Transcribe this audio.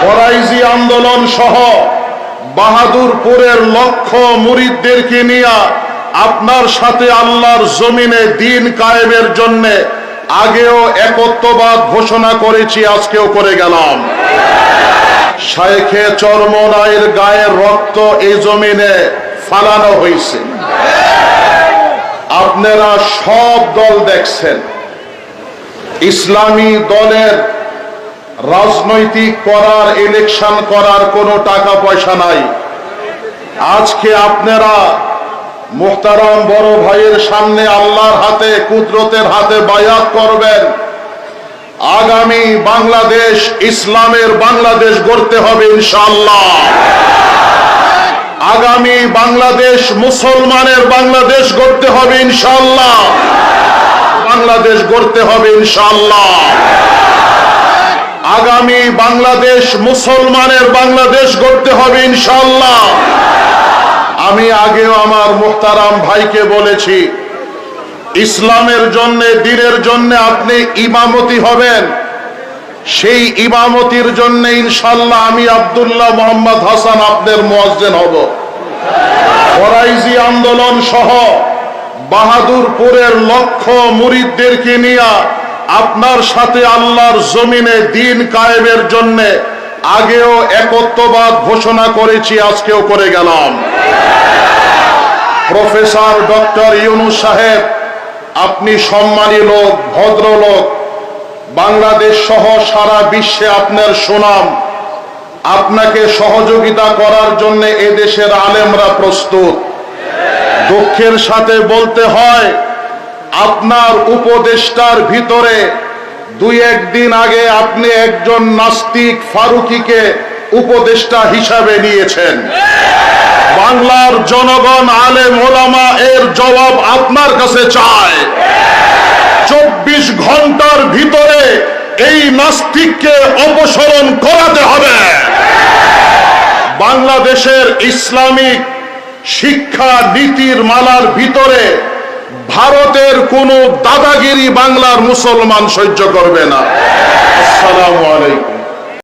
ফরাইজি আন্দোলন সহ বাহাদুরপুরের লক্ষ মুরিদদেরকে নিয়ে আপনার সাথে আল্লাহর জমিনে দিন কায়েমের জন্য আগেও একত্ববাদ ঘোষণা করেছি, আজকেও করে গেলাম। শায়েখে চরমনাইয়ের গায়ের রক্ত এই জমিনে ফালানো হয়েছে। আপনারা সব দল দেখছেন। ইসলামী দলের রাজনৈতিক করার ইলেকশন করার কোনো টাকা পয়সা নাই। আজকে আপনারা মুখতারাম বড় ভাইয়ের সামনে আল্লাহর হাতে, কুদরতের হাতে বায়াত করবেন। আগামী বাংলাদেশ, ইসলামের বাংলাদেশ গড়তে হবে ইনশাল্লাহ আগামী বাংলাদেশ, মুসলমানের বাংলাদেশ গড়তে হবে ইনশাল্লাহ বাংলাদেশ গড়তে হবে ইনশাআল্লাহ। আগামী বাংলাদেশ মুসলমানের বাংলাদেশ গড়তে হবে ইনশাল্লাহ আমি আগেও আমার মুখতারাম ভাইকে বলেছি, ইসলামের জন্য, দিনের জন্য আপনি ইমামতি হবেন। সেই ইমামতির জন্য ইনশাল্লাহ আমি আব্দুল্লাহ মোহাম্মদ হাসান আপনার মোয়াজ্জেন হব। ফরাইজি আন্দোলন সহ বাহাদুরপুরের লক্ষ মুরিদদেরকে নিয়ে আপনার সাথে আল্লাহর জমিনে দিন কায়েমের জন্য আগেও একত্ববাদ ঘোষণা করেছি, আজকেও করে গেলাম। প্রফেসর ডক্টর ইউনুস সাহেব, আপনি সম্মানী লোক, ভদ্রলোক, বাংলাদেশ সহ সারা বিশ্বে আপনার সুনাম। আপনাকে সহযোগিতা করার জন্য এদেশের আলেমরা প্রস্তুত। দুঃখের সাথে বলতে হয় আপনার উপদেষ্টার ভিতরে দুই একদিন আগে আপনি একজন নাস্তিক ফারুকিকে উপদেষ্টা হিসাবে নিয়েছেন। বাংলার জনগণ আলেম ওলামা এর জবাব আপনার কাছে চায়। চব্বিশ ঘণ্টার ভিতরে এই নাস্তিককে অপসরণ করাতে হবে। বাংলাদেশের ইসলামিক শিক্ষা নীতির মালার ভিতরে ভারতের কোন দাদাগিরি বাংলার মুসলমান সহ্য করবে না। আসসালামু আলাইকুম।